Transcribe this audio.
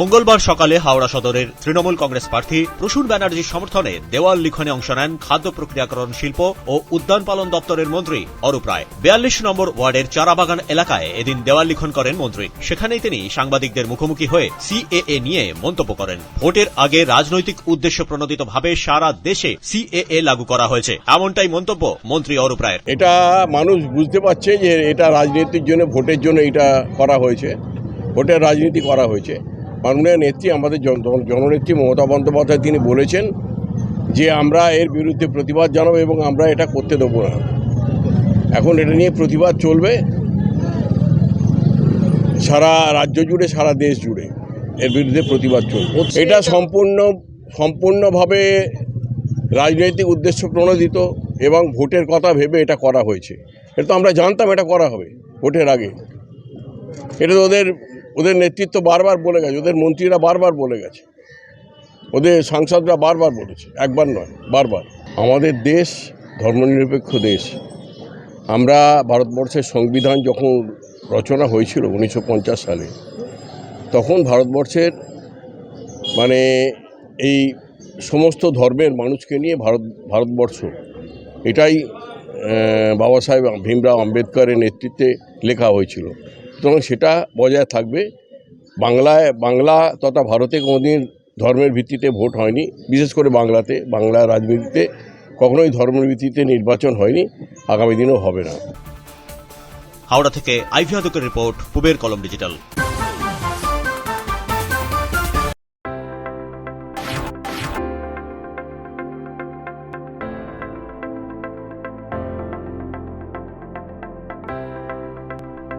মঙ্গলবার সকালে হাওড়া সদরের তৃণমূল কংগ্রেস প্রার্থী প্রসূন ব্যানার্জির সমর্থনে দেওয়াল লিখনে অংশ নেন খাদ্য প্রক্রিয়াকরণ শিল্প ও উদ্যান পালন দপ্তরের মন্ত্রী অরূপ রায়। বিয়াল্লিশ নম্বর ওয়ার্ডের চারাবাগান এলাকায় এদিন দেওয়াল লিখন করেন মন্ত্রী। সেখানেই তিনি সাংবাদিকদের মুখোমুখি হয়ে সিএএ নিয়ে মন্তব্য করেন। ভোটের আগে রাজনৈতিক উদ্দেশ্য প্রণোদিতভাবে সারা দেশে সিএএ লাগু করা হয়েছে। এমনটাই মন্তব্য মন্ত্রী অরূপ রায়ের। এটা মানুষ বুঝতে পারছে যে এটা রাজনীতির জন্য, ভোটের জন্য এটা করা হয়েছে। ভোটের রাজনীতি করা হয়েছে। মাননীয় নেত্রী আমাদের জন- জন- জননেত্রী মমতা বন্দ্যোপাধ্যায় তিনি বলেছেন যে আমরা এর বিরুদ্ধে প্রতিবাদ জানাব এবং আমরা এটা করতে দেবো না। এখন এটা নিয়ে প্রতিবাদ চলবে সারা রাজ্য জুড়ে সারা দেশ জুড়ে এর বিরুদ্ধে প্রতিবাদ চলবে। এটা সম্পূর্ণ সম্পূর্ণভাবে রাজনৈতিক উদ্দেশ্য প্রণোদিত এবং ভোটের কথা ভেবে এটা করা হয়েছে। এটা তো আমরা জানতাম এটা করা হবে ভোটের আগে। এটা তো ওদের ওদের নেতৃত্ব বারবার বলে গেছে, ওদের মন্ত্রীরা বারবার বলে গেছে। ওদের সাংসদরা বারবার বলেছে, একবার নয়, বারবার। আমাদের দেশ ধর্মনিরপেক্ষ দেশ। আমরা ভারতবর্ষের সংবিধান যখন রচনা হয়েছিল উনিশশো পঞ্চাশ সালে, তখন ভারতবর্ষের মানে এই সমস্ত ধর্মের মানুষকে নিয়ে ভারত, ভারতবর্ষ, এটাই বাবা সাহেব ভীমরাও আম্বেদকরের নেতৃত্বে লেখা হয়েছিল। সুতরাং সেটা বজায় থাকবে। বাংলায়, বাংলা তথা ভারতে কোনোদিন ধর্মের ভিত্তিতে ভোট হয়নি। বিশেষ করে বাংলাতে, বাংলা রাজনীতিতে কখনোই ধর্মের ভিত্তিতে নির্বাচন হয়নি। আগামী দিনেও হবে না। হাওড়া থেকে আইভি আদকের রিপোর্ট পুবের কলম ডিজিটাল।